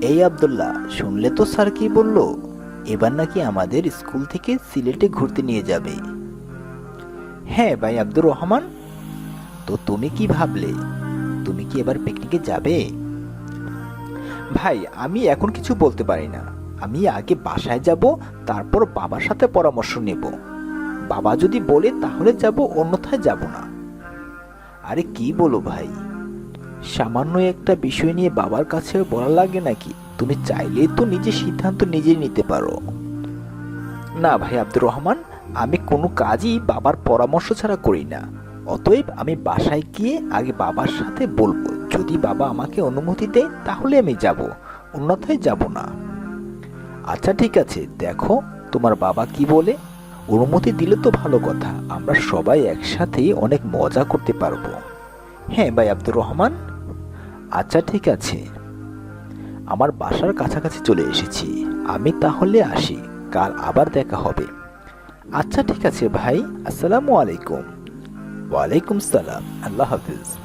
এই আব্দুল্লাহ, শুনলে তো স্যার কি বলল? এবার নাকি আমাদের স্কুল থেকে সিলেটে ঘুরতে নিয়ে যাবে। হ্যাঁ ভাই আব্দুর রহমান। তো তুমি কি ভাবলে? তুমি কি এবার পিকনিকে যাবে? ভাই, আমি এখন কিছু বলতে পারি না। আমি আগে বাসায় যাব, তারপর বাবার সাথে পরামর্শ নেব। বাবা যদি বলে, তাহলে যাব, অন্যথায় যাব না। আরে কি বলো ভাই? সামান্য একটা বিষয় নিয়ে বাবার কাছে বলা লাগে নাকি? তুমি চাইলেই তো নিজে সিদ্ধান্ত নিজেই নিতে পারো। না ভাই আব্দুর রহমান, আমি কোনো কাজই বাবার পরামর্শ ছাড়া করি না। অতএব আমি বাসায় গিয়ে আগে বাবার সাথে বলব। যদি বাবা আমাকে অনুমতি দেয়, তাহলে আমি যাব। অন্যথায় যাব না। আচ্ছা ঠিক আছে, দেখো তোমার বাবা কি বলে। অনুমতি দিলে তো ভালো কথা। আমরা সবাই একসাথে অনেক মজা করতে পারব। হ্যাঁ ভাই আব্দুর রহমান? আচ্ছা ঠিক আছে। আমার বাসার কাছাকাছি চলে এসেছি। আমি তাহলে আসি। কাল আবার দেখা হবে। আচ্ছা ঠিক আছে ভাই। আসসালামু আলাইকুম। ওয়ালাইকুম সালাম। আল্লাহ হাফিজ।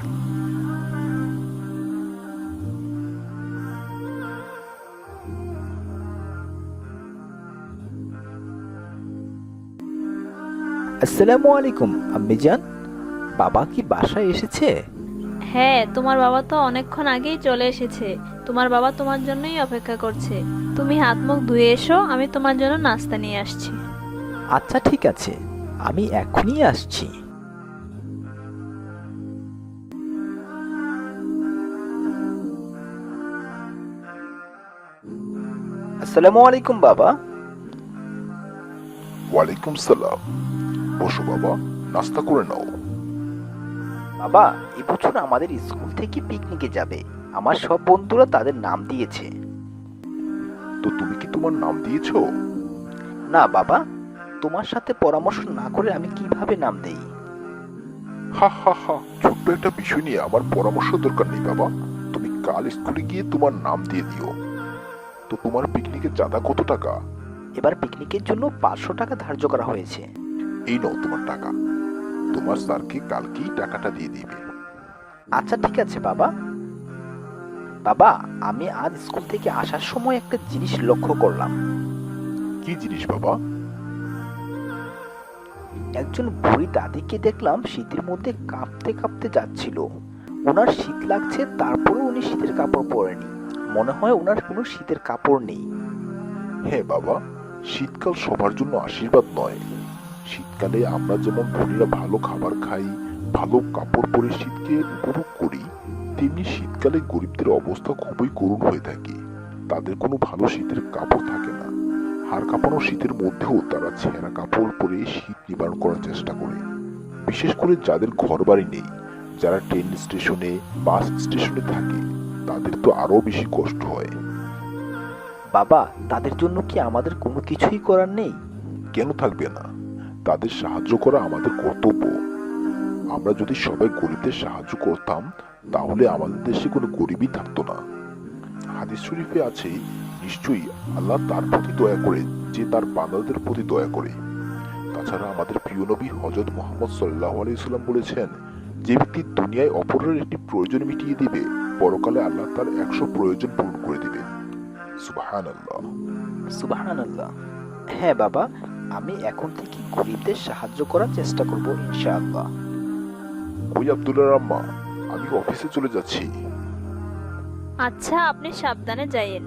আসসালামু আলাইকুম আম্মিজান বাবা কি বাসায় এসেছে? হ্যাঁ তোমার বাবা তো অনেকক্ষণ আগেই চলে এসেছে। তোমার বাবা তোমার জন্যই অপেক্ষা করছে। তুমি হাত মুখ ধুয়ে এসো আমি তোমার জন্য নাস্তা নিয়ে আসছি। আচ্ছা ঠিক আছে। আমি এখনই আসছি। আসসালামু আলাইকুম বাবা। ওয়ালাইকুম সালাম। বসো বাবা নাস্তা করে নাও। বাবা এবছর আমাদের স্কুল থেকে পিকনিকে যাবে। আমার সব বন্ধুরা তাদের নাম দিয়েছে। তো তুমি কি তোমার নাম দিয়েছ? না বাবা তোমার সাথে পরামর্শ না করে আমি কীভাবে নাম দেই? হা হা হা ছোট্ট একটা বিষয় নিয়ে আমার পরামর্শ দরকার নেই বাবা। তুমি কাল স্কুলে গিয়ে তোমার নাম দিয়ে দিও। তো তোমার পিকনিকের চাঁদা কত টাকা? এবার পিকনিকের জন্য পাঁচশো টাকা ধার্য করা হয়েছে। এই নাও তোমার টাকা। তোমার স্যারকে কালকেই টাকাটা দিয়ে দিবে। আচ্ছা ঠিক আছে বাবা। বাবা আমি আজ স্কুল থেকে আসার সময় একটা জিনিস লক্ষ্য করলাম। কি জিনিস বাবা? একজন বুড়ি দাদিকে দেখলাম শীতের মধ্যে কাঁপতে কাঁপতে যাচ্ছিল। ওনার শীত লাগছে তারপরেও উনি শীতের কাপড় পরেনি মনে হয় ওনার কোনো শীতের কাপড় নেই। হ্যাঁ বাবা শীতকাল সবার জন্য আশীর্বাদ নয়। শীতকালে আমরা যেমন ধনীরা ভালো খাবার খাই ভালো কাপড় পরে শীতকে উপভোগ করি তেমনি শীতকালে গরিবদের অবস্থা খুবই করুণ হয়ে থাকে। তাদের কোনো ভালো শীতের কাপড় থাকে না। হাড় কাঁপানো শীতের মধ্যেও তারা ছেঁড়া কাপড় পরে শীত নিবারণ করার চেষ্টা করে। বিশেষ করে যাদের ঘরবাড়ি নেই যারা ট্রেন স্টেশনে বাস স্টেশনে থাকে তাদের তো আরও বেশি কষ্ট হয়। বাবা তাদের জন্য কি আমাদের কোনো কিছুই করার নেই? কেন থাকবে না? তাদের সাহায্য করা আমাদের কর্তব্য। আমরা যদি সবাই গরিবদের সাহায্য করতাম, তাহলে আমাদের দেশে কোনো গরিবই থাকতো না। হাদিস শরীফে আছে, নিশ্চয়ই আল্লাহ তার প্রতি দয়া করে, যে তার বান্দাদের প্রতি দয়া করে। তাছাড়া আমাদের প্রিয় নবী হজরত মোহাম্মদ সাল্লাহ আলাইসাল্লাম বলেছেন, যে ব্যক্তি দুনিয়ায় অপরের একটি প্রয়োজন মিটিয়ে দিবে, পরকালে আল্লাহ তার একশো প্রয়োজন পূরণ করে দিবে সুবাহান আল্লাহ সুবহানাল্লাহ। হ্যাঁ বাবা আমি এখন থেকে গরিবদের সাহায্য করার চেষ্টা করব ইনশাআল্লাহ। কই আব্দুল্লাহ রাম্মা আমি অফিসে চলে যাচ্ছি। আচ্ছা আপনি সাবধানে যাইয়েন।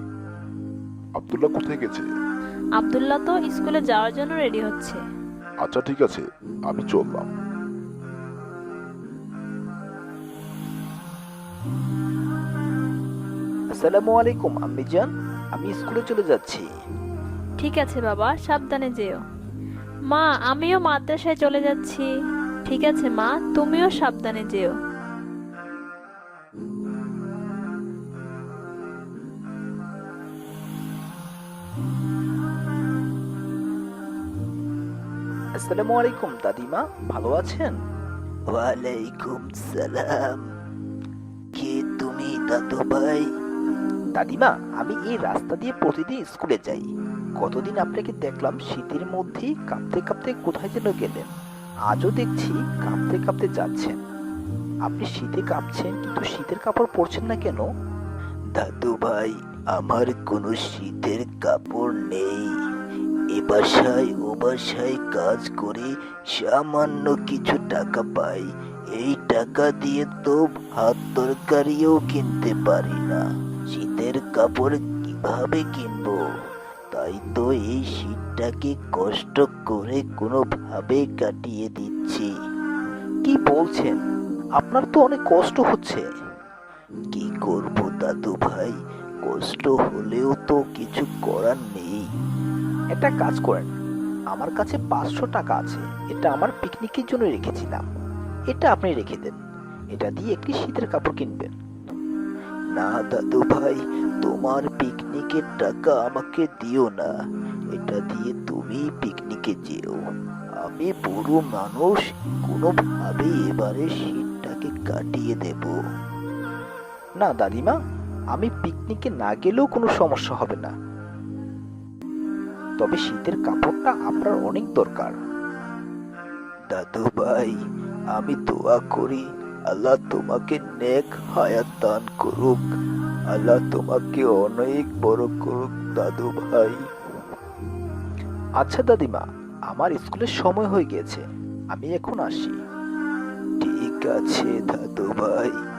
আব্দুল্লাহ কোথায় গেছে? আব্দুল্লাহ তো স্কুলে যাওয়ার জন্য রেডি হচ্ছে। আচ্ছা ঠিক আছে আমি চললাম। আসসালামু আলাইকুম আম্মিজান। আমি স্কুলে চলে যাচ্ছি। ঠিক আছে বাবা সাবধানে যেও। মা আমিও মাদ্রাসায় চলে যাচ্ছি। ঠিক আছে মা তুমিও সাবধানে যেও। আসসালামু আলাইকুম দাদিমা। ভালো আছেন? ওয়ালাইকুম সালাম। কে তুমি দাদু ভাই দাদিমা, আমি এই রাস্তা দিয়ে প্রতিদিন স্কুলে যাই। কতদিন আপনাকে দেখলাম শীতের মধ্যেই কাঁপতে কাঁপতে কোথায় যেন গেলেন। আজও দেখছি কাঁপতে কাঁপতে যাচ্ছেন। আপনি শীতে কাঁপছেন, কিন্তু শীতের কাপড় পরছেন না কেন? দাদু ভাই আমার কোনো শীতের কাপড় নেই। এ বাসায়, ও বাসায় কাজ করে সামান্য কিছু টাকা পাই। এই টাকা দিয়ে তো ভাত তরকারিও কিনতে পারি না। শীতের কাপড় কীভাবে কিনবো? তাই তো এই শীতটাকে কষ্ট করে কোনোভাবে কাটিয়ে দিচ্ছি। কি বলছেন? আপনার তো অনেক কষ্ট হচ্ছে। কি করব দাদু ভাই? কষ্ট হলেও তো কিছু করার নেই। একটা কাজ করেন। আমার কাছে পাঁচশো টাকা আছে। এটা আমার পিকনিকের জন্য রেখেছিলাম। এটা আপনি রেখে দেন। এটা দিয়ে একটি শীতের কাপড় কিনবেন। না দাদু ভাই, তোমার পিকনিকের টাকা আমাকে দিও না। এটা দিয়ে তুমি পিকনিকে যেও। আমি বুড়ো মানুষ কোনোভাবে এবারে শীতটাকে কাটিয়ে দেব। না দাদিমা, আমি পিকনিকে না গেলেও কোনো সমস্যা হবে না। তবে শীতের কাপড়টা আপনার অনেক দরকার। দাদু ভাই, আমি দোয়া করি আল্লাহ তোমাকে নেক হায়াত দান করুক। আল্লাহ তোমাকে অনেক বড় করুক, দাদু ভাই। আচ্ছা দাদিমা, আমার স্কুলের সময় হয়ে গেছে আমি এখন আসি। ঠিক আছে, দাদু ভাই।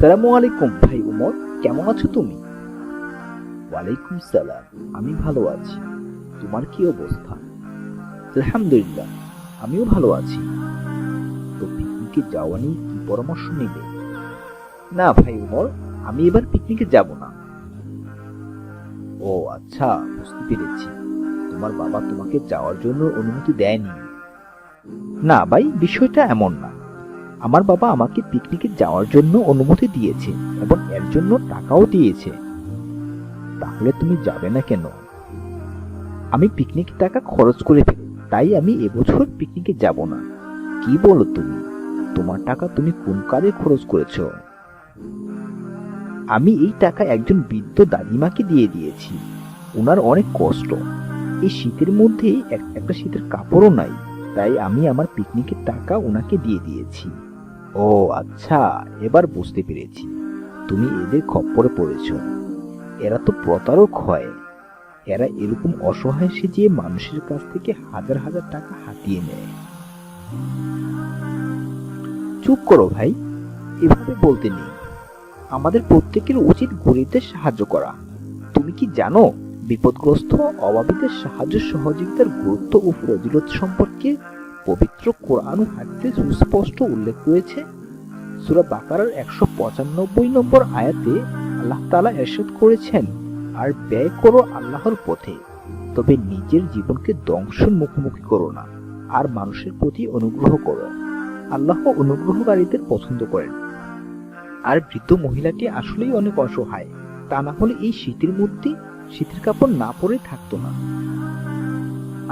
আসসালামু আলাইকুম ভাই উমর, কেমন আছো তুমি? ওয়ালাইকুম সালাম, আমি ভালো আছি। তোমার কি অবস্থা? আলহামদুলিল্লাহ, আমিও ভালো আছি। তো পিকনিকে যাওয়া নিয়ে কি পরামর্শ নিলে? না ভাই উমর, আমি এবার পিকনিকে যাব না। ও আচ্ছা বুঝতে পেরেছি। তোমার বাবা তোমাকে যাওয়ার জন্য অনুমতি দেয়নি। না ভাই, বিষয়টা এমন না। আমার বাবা আমাকে পিকনিকে যাওয়ার জন্য অনুমতি দিয়েছে এবং এর জন্য টাকাও দিয়েছে। তাহলে তুমি যাবে না কেন? আমি পিকনিক টাকা খরচ করে ফেলি, তাই আমি এবছর পিকনিকে যাব না। কি বলো তুমি? তোমার টাকা তুমি কোন কাজে খরচ করেছ? আমি এই টাকা একজন বৃদ্ধ দাদিমাকে দিয়ে দিয়েছি। ওনার অনেক কষ্ট। এই শীতের মধ্যে একটা শীতের কাপড়ও নাই, তাই আমি আমার পিকনিকের টাকা ওনাকে দিয়ে দিয়েছি। ও আচ্ছা এবার বুঝতে পেরেছি। তুমি এদের খপ্পরে পড়েছ। এরা তো প্রতারক হয়। এরা এরকম অসহায় সেজে মানুষের কাছ থেকে হাজার হাজার টাকা হাতিয়ে নেয়। চুপ করো ভাই, এভাবে বলতে নেই। আমাদের প্রত্যেকের উচিত গরিবদের সাহায্য করা। তুমি কি জানো, বিপদগ্রস্ত অভাবীদের সাহায্য সহযোগিতার গুরুত্ব ও ফজিলত সম্পর্কে পবিত্র কোরআন হাদিসে সুস্পষ্ট উল্লেখ রয়েছে। সূরা বাকারার একশো পঁচানব্বই নম্বর আয়াতে আল্লাহ তাআলা এরশাদ করেছেন, আর ব্যয় করো আল্লাহর পথে, তবে নিজের জীবনকে ধ্বংসের মুখোমুখি করো না, আর মানুষের প্রতি অনুগ্রহ করো। আল্লাহ অনুগ্রহকারীদের পছন্দ করেন। আর বৃদ্ধ মহিলাটি আসলেই অনেক অসহায়, তা না হলে এই শীতের মধ্যে শীতের কাপড় না পরে থাকতো না।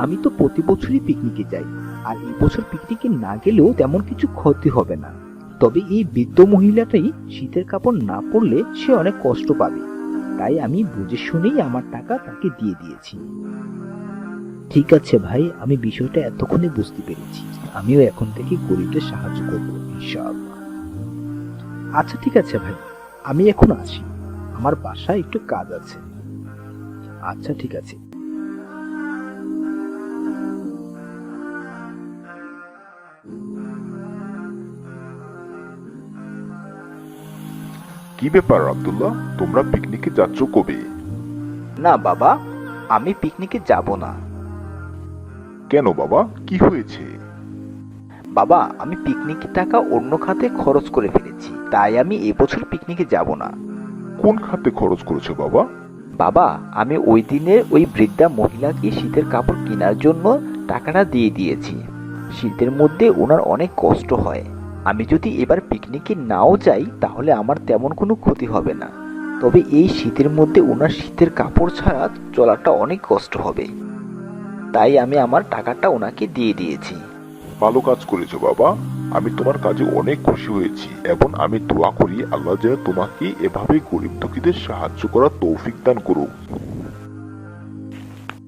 আমি তো প্রতি বছরই পিকনিকে যাই। আর এই বছর পিকনিকে না গেলেও তেমন কিছু ক্ষতি হবে না। তবে এই বৃদ্ধ মহিলাটাই শীতের কাপড় না পরলে সে অনেক কষ্ট পাবে। তাই আমি বুঝে শুনেই আমার টাকা তাকে দিয়ে দিয়েছি। ঠিক আছে ভাই, আমি বিষয়টা এতক্ষণে বুঝতে পেরেছি। আমিও এখন থেকে গরিবদের সাহায্য করব, ইনশাআল্লাহ। আচ্ছা ঠিক আছে ভাই, আমি এখন আসি। আমার বাসায় একটু কাজ আছে। আচ্ছা ঠিক আছে। কি ব্যাপার আবদুল্লাহ? তোমরা পিকনিকে যাচ্ছ কবে? না বাবা আমি পিকনিকে যাব না। কেন বাবা? কি হয়েছে? বাবা আমি পিকনিকের টাকা অন্য খাতে খরচ করে ফেলেছি তাই আমি এবছর পিকনিকে যাব না। কোন খাতে খরচ করেছ বাবা? বাবা আমি ওই দিনের ওই বৃদ্ধা মহিলাকে শীতের কাপড় কেনার জন্য টাকাটা দিয়ে দিয়েছি। শীতের মধ্যে ওনার অনেক কষ্ট হয়। আমি যদি এবার পিকনিকে নাও যাই, তাহলে আমার তেমন কোনো ক্ষতি হবে না। তবে এই শীতের মধ্যে ওনার শীতের কাপড় ছাড়া চলাটা অনেক কষ্ট হবে। তাই আমি আমার টাকাটা ওনাকে দিয়ে দিয়েছি। ভালো কাজ করেছ বাবা। আমি তোমার কাজে অনেক খুশি হয়েছি এবং আমি দোয়া করি আল্লাহ যেন তোমাকে এভাবে গরিব দুঃখীদের সাহায্য করার তৌফিক দান করুক।